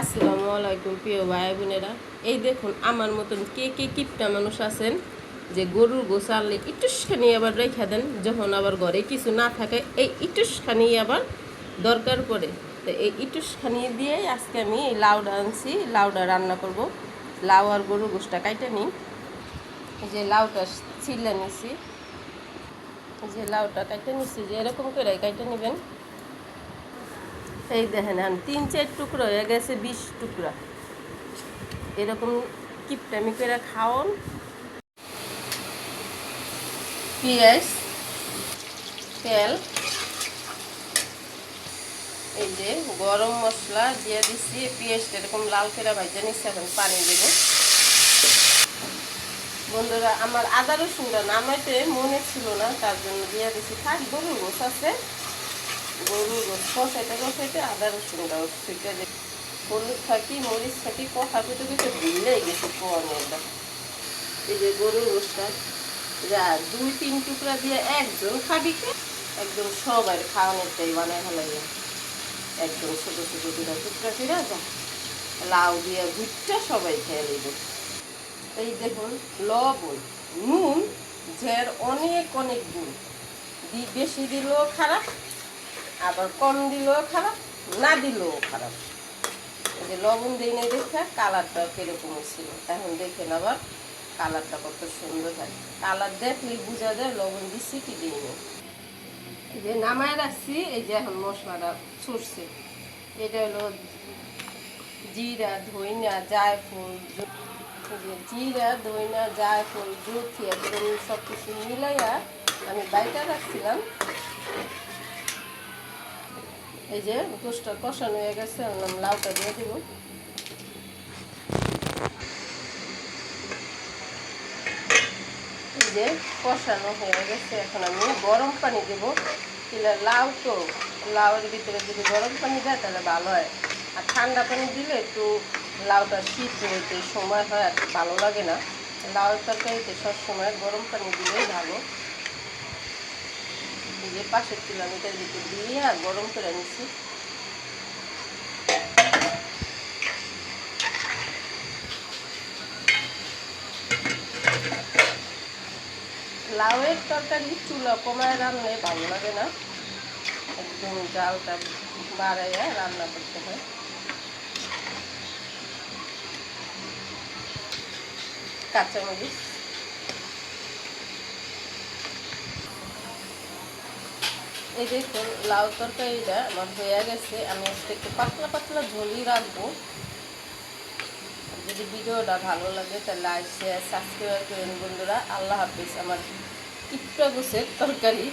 আসসালামু আলাইকুম প্রিয় ভাই বোনেরা। এই দেখুন, আমার মতন কে কে কিপটা মানুষ আছেন? যে গরুর গোসালে ইটুসখানি আবার রেখা দেন, যখন আবার ঘরে কিছু না থাকে, এই ইটুসখানি আবার দরকার পড়ে। তো এই ইটুসখানি দিয়েই আজকে আমি এই লাউডা আনছি, লাউডা রান্না করব। লাউ আর গরুর গোসটা কাইটে নিই। যে লাউটা ছিলে নিছি। যে লাউটা কাইটে নিছি, যে এরকম করে কাইটে নেবেন। এই দেখেন, এখন তিন চার টুকরো হয়ে গেছে, বিশ টুকরা। এরকম কিপটামি করে খাওন। পেঁয়াজ, তেল, এই যে গরম মশলা দিয়ে দিচ্ছি পেঁয়াজটা এরকম লাল করে ভাজা নিচ্ছি এখন পানি দেব। বন্ধুরা, আমার আদা রসুনটা নামাইতে মনে ছিল না, তার জন্য দিয়ে দিচ্ছি থাক গোছ আছে। গরুর গোছ কষাইতে কষাইতে আদা রসুনটা সেটা যে হলুদ থাকি, মরিচ থাকি কথা পেতে পেতে ভুলেই গেছে কোয়ানোটা এই যে গরুর গোছটা যা দুই তিন টুকরা দিয়ে একজন খাবি কে? একদম সবার খাওয়ানোরটাই বানায় ফেলাইয়া। একদম ছোটো ছোটো দুটা টুকরা ফিরে যা, লাউ দিয়ে ভুটটা সবাই খেয়ে নেবে। এই দেখুন, লবণ, নুন ঝের অনেক অনেক গুণ। বেশি দিলেও খারাপ আবার কম দিলেও খারাপ, না দিলেও খারাপ। যে লবণ দিই নাই দেখে কালারটা কীরকম ছিল এখন দেখেন আবার কালারটা কত সুন্দর থাকে কালার দেখলেই বোঝা যায় লবণ দিচ্ছি কি এই যে নামায় রাখছি, এই যে এখন মশলাটা ছুটছে। এটা হলো জিরা, ধইনা, জায়ফল জিরা, ধইনা, জায়ফল জুথি একদম সব কিছু মিলাইয়া আমি বাইটা রাখছিলাম। এই যে গোষ্ঠটা কষানো হয়ে গেছে এখন লাউটা দিয়ে দিব। এই যে কষানো হয়ে গেছে, এখন আমি গরম পানি দেবো। কিনা লাউ তো, লাউয়ের ভিতরে যদি গরম পানি দেয় তাহলে ভালো হয়। আর ঠান্ডা পানি দিলে একটু লাউটা শীত হইতে সময় হয়, আর ভালো লাগে না। লাউয়ের তরকারিতে সবসময় গরম পানি দিলেই ভালো। এই যে পাশের কিলোমিটার ভিতরে দিয়ে আর গরম করে নিচ্ছি লাউয়ের তরকারি চুলা কমায় রান্নায় ভালো লাগে না। একদম জালটা বাড়াইয়া রান্না করতে হয়। কাঁচামরিচ। এই দেখুন লাউ তরকারিটা আমার হয়ে গেছে, আমি আজকে একটু পাতলা পাতলা ঝোলই রাখব যদি ভিডিওটা ভালো লাগে, তাহলে শেয়ার সাবস্ক্রাইব করেন বন্ধুরা। আল্লাহ হাফিজ, আমার কিপটা বসে তরকারি।